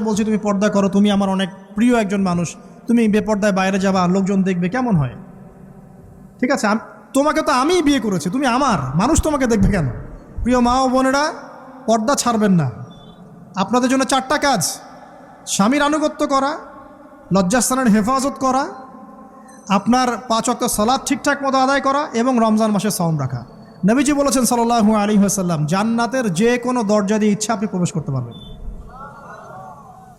বলছি, তুমি পর্দা করো, তুমি আমার অনেক প্রিয় একজন মানুষ। তুমি বেপর্দায় বাইরে যাবা, লোকজন দেখবে, কেমন হয়? ঠিক আছে তোমাকে তো আমিই বিয়ে করেছি, তুমি আমার। মানুষ তোমাকে দেখবে কেন? প্রিয় মা ও বোনেরা, পর্দা ছাড়বেন না। আপনাদের জন্য চারটা কাজ। স্বামীর আনুগত্য করা, লজ্জাস্থানের হেফাজত করা, আপনার পাঁচ অক্ট সলাদ ঠিকঠাক মতো আদায় করা এবং রমজান মাসে সাউন্ড রাখা। নবীজি বলেছেন সাল্লাহ আলী হাসাল্লাম জান্নাতের যে কোনো দরজা দিয়ে ইচ্ছা আপনি প্রবেশ করতে পারবেন।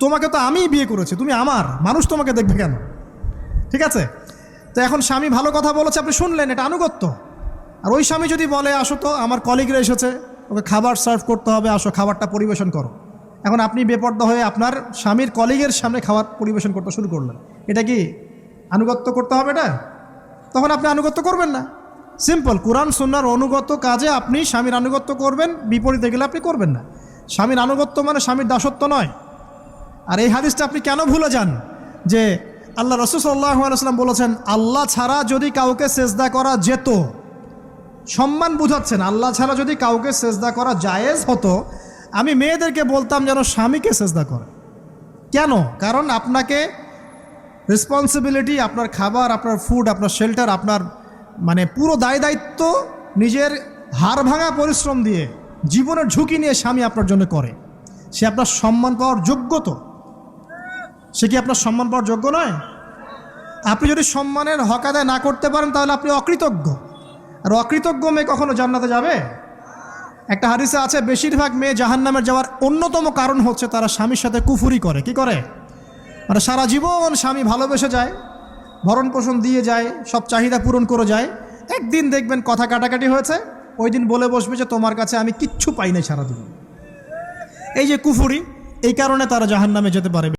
তোমাকে তো আমিই বিয়ে করেছি, তুমি আমার। মানুষ তোমাকে দেখবে কেন? ঠিক আছে? তো এখন স্বামী ভালো কথা বলেছে, আপনি শুনলেন, এটা আনুগত্য। আর ওই স্বামী যদি বলে, আসো তো, আমার কলিগরা এসেছে, ওকে খাবার সার্ভ করতে হবে, আসো, খাবারটা পরিবেশন করো। এখন আপনি বেপর্দা হয়ে আপনার স্বামীর কলিগের সামনে খাবার পরিবেশন করতে শুরু করলেন। এটা কি আনুগত্য করতে হবে এটা? তখন আপনি আনুগত্য করবেন না। সিম্পল কোরআন সুন্নার অনুগত কাজে আপনি স্বামীর আনুগত্য করবেন, বিপরীতে গেলে আপনি করবেন না। স্বামীর আনুগত্য মানে স্বামীর দাসত্ব নয়। আর এই হাদিসটা আপনি কেন ভুলে যান? যে আল্লাহ রসুল সাল্লাহ আলাইসাল্লাম বলেছেন, আল্লাহ ছাড়া যদি কাউকে সেজদা করা যেত, সম্মান বুঝাচ্ছেন, আল্লাহ ছাড়া যদি কাউকে সেজদা করা জায়েজ হতো, আমি মেয়েদেরকে বলতাম যেন স্বামীকে সেজদা করে। কেন? কারণ আপনাকে রেসপন্সিবিলিটি আপনার খাবার, আপনার ফুড আপনার শেল্টার আপনার মানে পুরো দায় দায়িত্ব নিজের হাড় ভাঙা পরিশ্রম দিয়ে, জীবনের ঝুঁকি নিয়ে স্বামী আপনার জন্য করে। সে আপনার সম্মান পাওয়ার যোগ্য তো। সে কি আপনার সম্মান পাওয়ার যোগ্য নয়? আপনি যদি সম্মানের হক আদায় না করতে পারেন, তাহলে আপনি অকৃতজ্ঞ। আর অকৃতজ্ঞ মেয়ে কখনো জান্নাতে যাবে? একটা হাদিসে আছে, বেশিরভাগ মেয়ে জাহান্নামের যাওয়ার অন্যতম কারণ হচ্ছে তারা স্বামীর সাথে কুফুরি করে। কি করে? মানে সারা জীবন স্বামী ভালোবেসে যায় ভরণ পোষণ দিয়ে যায়, সব চাহিদা পূরণ করে যায়। একদিন দেখবেন কথা কাটাকাটি হয়েছে, ওই দিন বলে বসবে যে, তোমার কাছে আমি কিচ্ছু পাই নাই সারাদিন। এই যে কুফুরি, এই কারণে তারা জাহান্নামে যেতে পারে।